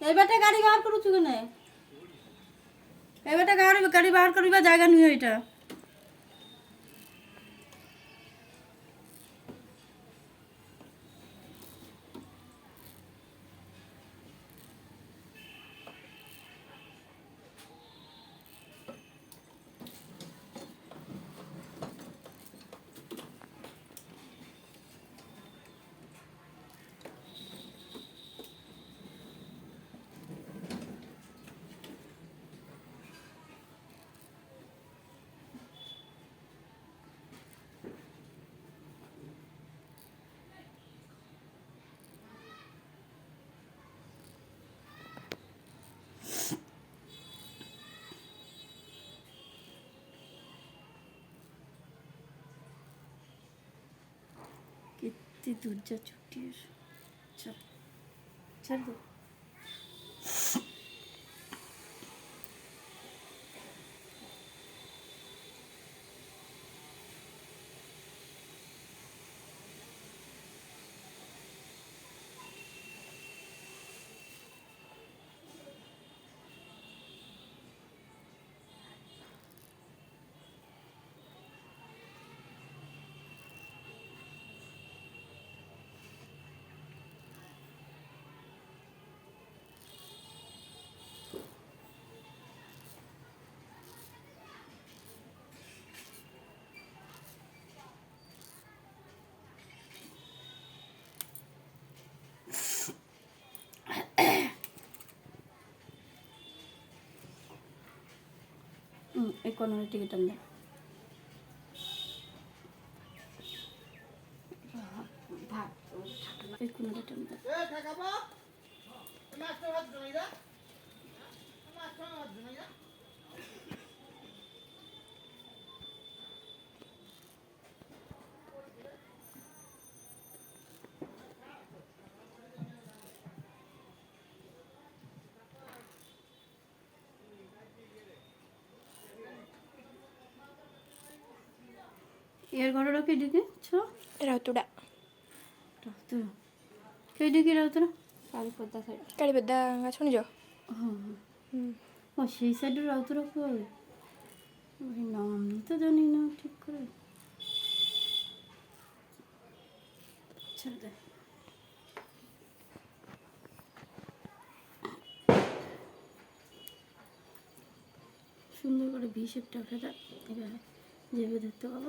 এবারটা গাড়ি বাহার করুଛୁ কেন এবারটা গাড়ি গাড়ি বাহার করিবা জায়গা নিয়ে এটা তুই দুর্যা ছুটির চল ছাড় கொண்டு வெட்டிக்கிட்டு இருந்தேன் ভাত ঠাকুমা এর গড়টাকে ডেকেছ রাউতুড়া রাউতুড়া কে ডেকে রাউতুড়া কালীপদ্মা সাইড কালীপদ্মা শুনে যাও। হ্যাঁ, হ্যাঁ। ও সেই সাইডে রাউতুড়া কই? ওই নাম তো জানি না ঠিক করে। ছেড়ে সুন্দর করে ভি শেপটা ওঠাটা এবার যেভাবে ধরতে পারব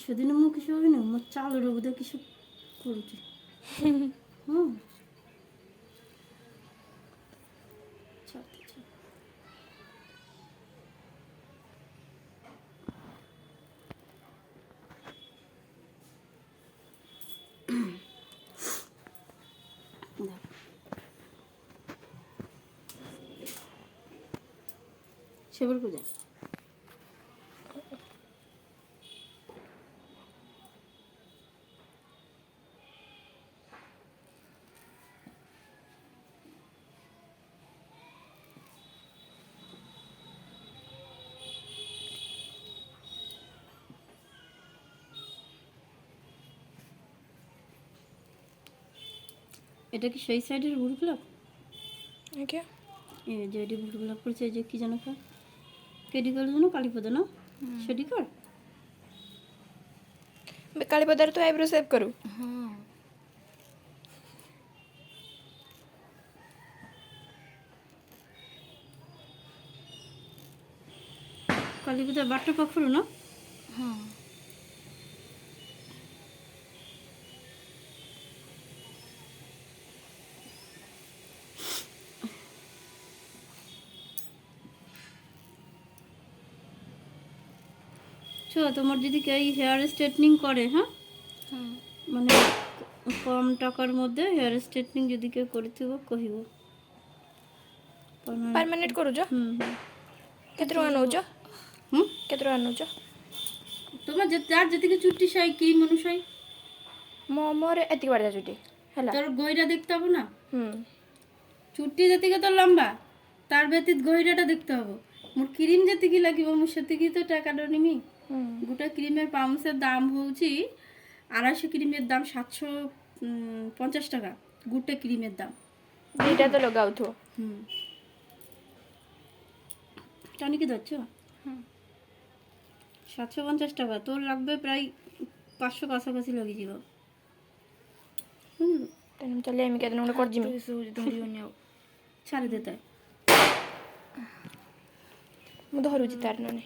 কিছুদিন মু কিছু হবে না মোর চাল রোগদের কিছু করুছি। হুম। সেবার পূজা এটা কি সেই সাইডের ভুল গোলাপ এ যে এটি ভুল গোলাপ করছে এই যে কি জানো কার? কেডি কালো জানো কালীপদ না? সেটি কর। কালীপদার তো আইব্রো সেভ করু। হ্যাঁ কালীপদার বাটটা পাখরু না? হ্যাঁ বুঝছ তোমার যদি কেউ হেয়ার স্ট্রেটনিং করে হ্যাঁ? মানে কম টাকার মধ্যে হেয়ার স্ট্রেটনিং যদি কেউ করিথিব କହିବ পার্মানেন্ট করুଛ କେତେ ଟଙ୍କା ନେଉଛ କେତେ ଟଙ୍କା ନେଉଛ তোমার যে তার যেদিকে চুটি চাই কি মনুষাই ମୋ ମୋର বড় যা ଚୁଟି ହେଲା তোর গইরা দেখতে হবে না? হুম। চুটি যেদিকে তো লম্বা তার ব্যতীত গইরাটা দেখতে হবে। মোর ক্রিম যেতিকি লাগিব মোর সেতিকি তো টাকাটা নিমি গোটা ক্রিমের পাউন্সের দাম হচ্ছে আড়াইশো ক্রিমের দাম সাতশো পঞ্চাশ টাকা গোটা ক্রিমের দাম। এটা তো লগাও তো। হুম। টনিকে ধরছো? সাতশো পঞ্চাশ টাকা তোর লাগবে প্রায় পাঁচশো কাছাকাছি লাগে যাব তাহলে আমি কেন ওটা করছি ছাড়ে দিতে ধরুছি তার নয়